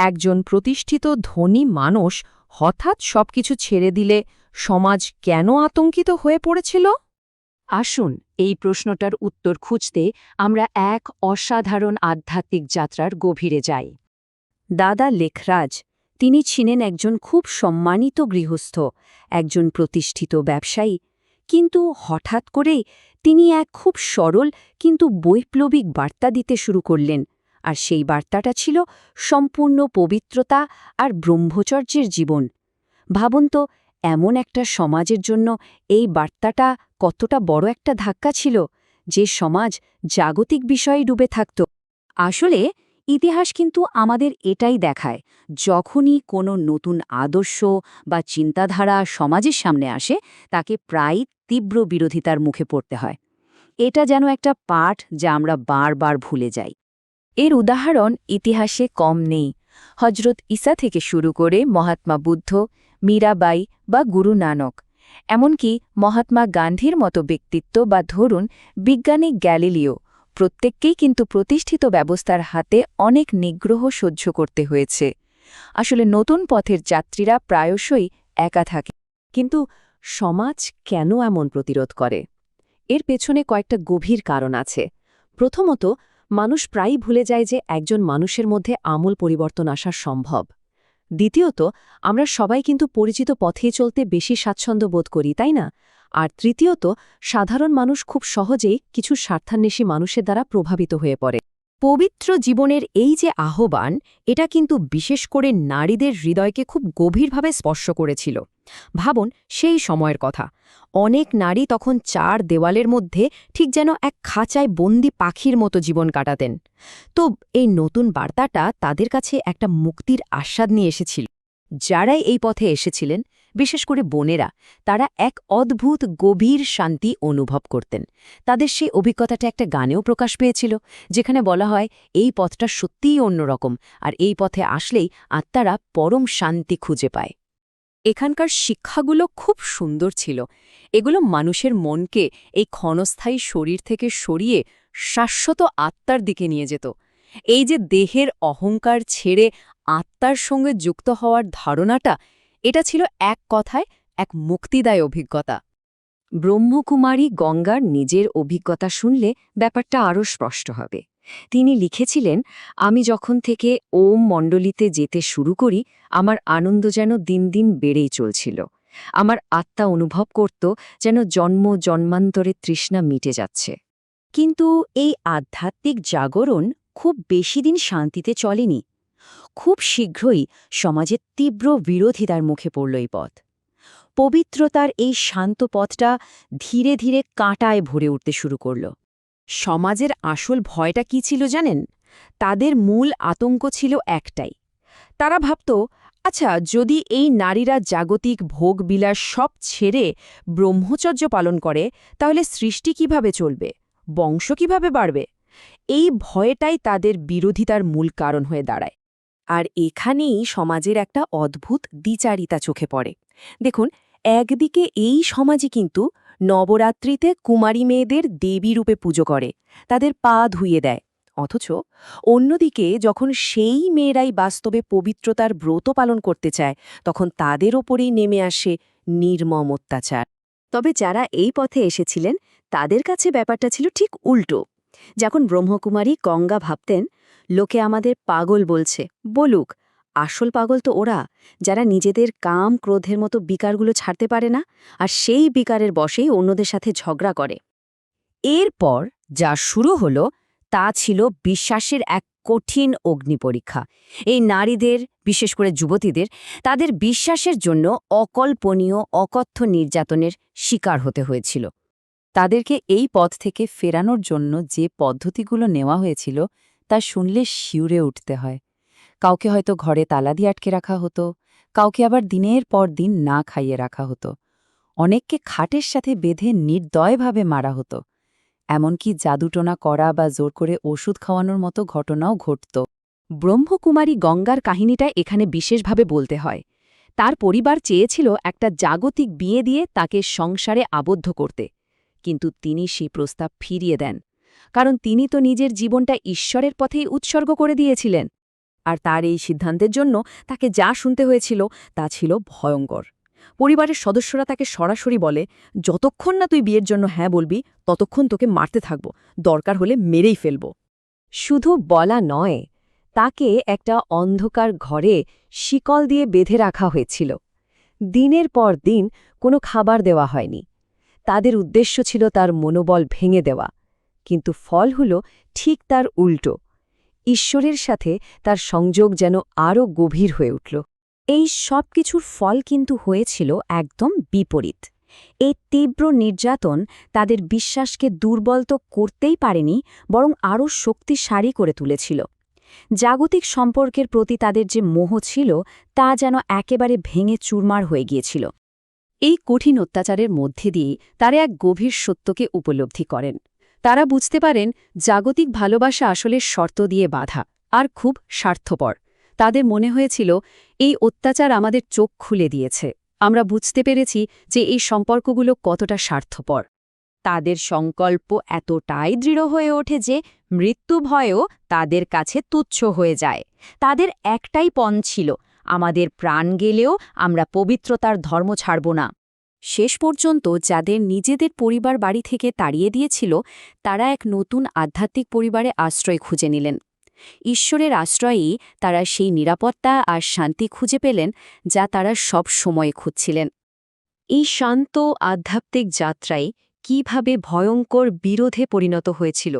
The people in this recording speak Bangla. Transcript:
একজন প্রতিষ্ঠিত ধনী মানুষ হঠাৎ সবকিছু ছেড়ে দিলে সমাজ কেন আতঙ্কিত হয়ে পড়েছিল? আসুন এই প্রশ্নটার উত্তর খুঁজতে আমরা এক অসাধারণ আধ্যাত্মিক যাত্রার গভীরে যাই। দাদা লেখরাজ তিনি ছিলেন একজন খুব সম্মানিত গৃহস্থ একজন প্রতিষ্ঠিত ব্যবসায়ী কিন্তু হঠাৎ করেই তিনি এক খুব সরল কিন্তু বৈপ্লবিক বার্তা দিতে শুরু করলেন। আর সেই বার্তাটা ছিল সম্পূর্ণ পবিত্রতা আর ব্রহ্মচর্যের জীবন। ভাবুন তো, এমন একটা সমাজের জন্য এই বার্তাটা কতটা বড় একটা ধাক্কা ছিল যে সমাজ জাগতিক বিষয়ে ডুবে থাকত। আসলে ইতিহাস কিন্তু আমাদের এটাই দেখায়, যখনই কোনো নতুন আদর্শ বা চিন্তাধারা সমাজের সামনে আসে, তাকে প্রায় তীব্র বিরোধিতার মুখে পড়তে হয়। এটা যেন একটা পাঠ যা আমরা বারবার ভুলে যাই। এর উদাহরণ ইতিহাসে কম নেই। হজরত ইসা থেকে শুরু করে মহাত্মা বুদ্ধ, মীরাবাই বা গুরু নানক। এমনকি মহাত্মা গান্ধীর মতো ব্যক্তিত্ব বা ধরুন বিজ্ঞানী গ্যালিলিও, প্রত্যেককেই কিন্তু প্রতিষ্ঠিত ব্যবস্থার হাতে অনেক নিগ্রহ সহ্য করতে হয়েছে। আসলে নতুন পথের যাত্রীরা প্রায়শই একা থাকে। কিন্তু সমাজ কেন এমন প্রতিরোধ করে? এর পেছনে কয়েকটা গভীর কারণ আছে। প্রথমত মানুষ প্রায়ই ভুলে যায় যে একজন মানুষের মধ্যে আমূল পরিবর্তন আসা সম্ভব। দ্বিতীয়ত, আমরা সবাই কিন্তু পরিচিত পথেই চলতে বেশি স্বাচ্ছন্দ্য বোধ করি, তাই না? আর তৃতীয়ত, সাধারণ মানুষ খুব সহজেই কিছু স্বার্থান্বেষী মানুষের দ্বারা প্রভাবিত হয়ে পড়ে। পবিত্র জীবনের এই যে আহ্বান, এটা কিন্তু বিশেষ করে নারীদের হৃদয়কে খুব গভীরভাবে স্পর্শ করেছিল। ভাবুন, সেই সময়ের কথা। অনেক নারী তখন চার দেওয়ালের মধ্যে ঠিক যেন এক খাঁচায় বন্দি পাখির মতো জীবন কাটাতেন। তো এই নতুন বার্তাটা তাদের কাছে একটা মুক্তির আস্বাদ নিয়ে এসেছিল। যারাই এই পথে এসেছিলেন বিশেষ করে বোনেরা, তারা এক অদ্ভুত গভীর শান্তি অনুভব করতেন। তাদের সেই অভিজ্ঞতাটা একটা গানেও প্রকাশ পেয়েছিল, যেখানে বলা হয়, এই পথটা সত্যিই অন্যরকম, আর এই পথে আসলেই আত্মারা পরম শান্তি খুঁজে পায়। এখানকার শিক্ষাগুলো খুব সুন্দর ছিল। এগুলো মানুষের মনকে এই ক্ষণস্থায়ী শরীর থেকে সরিয়ে শাশ্বত আত্মার দিকে নিয়ে যেত। এই যে দেহের অহংকার ছেড়ে আত্মার সঙ্গে যুক্ত হওয়ার ধারণাটা এটা ছিল এক কথায় এক মুক্তিদায় অভিজ্ঞতা। ব্রহ্মকুমারী গঙ্গার নিজের অভিজ্ঞতা শুনলে ব্যাপারটা আরও স্পষ্ট হবে। তিনি লিখেছিলেন, আমি যখন থেকে ওম মণ্ডলীতে যেতে শুরু করি, আমার আনন্দ যেন দিন দিন বেড়েই চলছিল। আমার আত্মা অনুভব করত যেন জন্ম জন্মান্তরে তৃষ্ণা মিটে যাচ্ছে। কিন্তু এই আধ্যাত্মিক জাগরণ খুব বেশি দিন শান্তিতে চলেনি। খুব শীঘ্রই সমাজের তীব্র বিরোধিতার মুখে পড়ল এই পথ। পবিত্রতার এই শান্ত পথটা ধীরে ধীরে কাঁটায় ভরে উঠতে শুরু করল। সমাজের আসল ভয়টা কি ছিল জানেন? তাদের মূল আতঙ্ক ছিল একটাই। তারা ভাবত আচ্ছা যদি এই নারীরা জাগতিক ভোগবিলাস সব ছেড়ে ব্রহ্মচর্য পালন করে, তাহলে সৃষ্টি কীভাবে চলবে? বংশ কীভাবে বাড়বে? এই ভয়টাই তাদের বিরোধিতার মূল কারণ হয়ে দাঁড়ায়। আর এখানেই সমাজের একটা অদ্ভুত দ্বিচারিতা চোখে পড়ে। দেখুন, একদিকে এই সমাজে কিন্তু নবরাত্রিতে কুমারী মেয়েদের দেবী রূপে পুজো করে, তাদের পা ধুইয়ে দেয়। অথচ অন্যদিকে যখন সেই মেয়েরাই বাস্তবে পবিত্রতার ব্রত পালন করতে চায়, তখন তাদের ওপরেই নেমে আসে নির্মম অত্যাচার। তবে যারা এই পথে এসেছিলেন, তাদের কাছে ব্যাপারটা ছিল ঠিক উল্টো। যখন ব্রহ্মকুমারী গঙ্গা ভাবতেন, লোকে আমাদের পাগল বলছে, বলুক, আসল পাগল তো ওরা, যারা নিজেদের কাম ক্রোধের মতো বিকারগুলো ছাড়তে পারে না, আর সেই বিকারের বসেই অন্যদের সাথে ঝগড়া করে। এরপর যা শুরু হলো, তা ছিল বিশ্বাসের এক কঠিন অগ্নি পরীক্ষা। এই নারীদের, বিশেষ করে যুবতীদের, তাদের বিশ্বাসের জন্য অকল্পনীয়, অকথ্য নির্যাতনের শিকার হতে হয়েছিল। তাদেরকে এই পথ থেকে ফেরানোর জন্য যে পদ্ধতিগুলো নেওয়া হয়েছিল, তা শুনলে শিউরে উঠতে হয়। কাউকে হয়তো ঘরে তালা দিয়ে আটকে রাখা হতো, কাউকে আবার দিনের পর দিন না খাইয়ে রাখা হতো। অনেককে খাটের সাথে বেঁধে নির্দয়ভাবে মারা হতো। এমনকি জাদুটোনা করা বা জোর করে ওষুধ খাওয়ানোর মতো ঘটনাও ঘটত। ব্রহ্মকুমারী গঙ্গার কাহিনীটা এখানে বিশেষভাবে বলতে হয়। তার পরিবার চেয়েছিল একটা জাগতিক বিয়ে দিয়ে তাকে সংসারে আবদ্ধ করতে। কিন্তু তিনি সেই প্রস্তাব ফিরিয়ে দেন, কারণ তিনি তো নিজের জীবনটা ঈশ্বরের পথেই উৎসর্গ করে দিয়েছিলেন। আর তার এই সিদ্ধান্তের জন্য তাকে যা শুনতে হয়েছিল তা ছিল ভয়ঙ্কর। পরিবারের সদস্যরা তাকে সরাসরি বলে, যতক্ষণ না তুই বিয়ের জন্য হ্যাঁ বলবি, ততক্ষণ তোকে মারতে থাকব, দরকার হলে মেরেই ফেলব। শুধু বলা নয়, তাকে একটা অন্ধকার ঘরে শিকল দিয়ে বেঁধে রাখা হয়েছিল। দিনের পর দিন কোনো খাবার দেওয়া হয়নি। তাদের উদ্দেশ্য ছিল তার মনোবল ভেঙে দেওয়া। কিন্তু ফল হল ঠিক তার উল্টো। ঈশ্বরের সাথে তার সংযোগ যেন আরও গভীর হয়ে উঠল। এই সব কিছুর ফল কিন্তু হয়েছিল একদম বিপরীত। এই তীব্র নির্যাতন তাদের বিশ্বাসকে দুর্বল তো করতেই পারেনি, বরং আরও শক্তিশালী করে তুলেছিল। জাগতিক সম্পর্কের প্রতি তাদের যে মোহ ছিল, তা যেন একেবারে ভেঙে চুরমার হয়ে গিয়েছিল। এই কঠিন অত্যাচারের মধ্যে দিয়ে তারা এক গভীর সত্যকে উপলব্ধি করেন। তারা বুঝতে পারেন, জাগতিক ভালোবাসা আসলে শর্ত দিয়ে বাধা আর খুব স্বার্থপর। তাদের মনে হয়েছিল, এই অত্যাচার আমাদের চোখ খুলে দিয়েছে। আমরা বুঝতে পেরেছি যে এই সম্পর্কগুলো কতটা স্বার্থপর। তাদের সংকল্প এতটাই দৃঢ় হয়ে ওঠে যে মৃত্যু ভয়ও তাদের কাছে তুচ্ছ হয়ে যায়। তাদের একটাই পণ ছিল আমাদের প্রাণ গেলেও আমরা পবিত্রতার ধর্ম ছাড়ব না। শেষ পর্যন্ত যাদের নিজেদের পরিবার বাড়ি থেকে তাড়িয়ে দিয়েছিল, তারা এক নতুন আধ্যাত্মিক পরিবারে আশ্রয় খুঁজে নিলেন। ঈশ্বরের আশ্রয়েই তারা সেই নিরাপত্তা আর শান্তি খুঁজে পেলেন, যা তারা সব সময় খুঁজছিলেন। এই শান্ত আধ্যাত্মিক যাত্রায় কীভাবে ভয়ঙ্কর বিরোধে পরিণত হয়েছিল?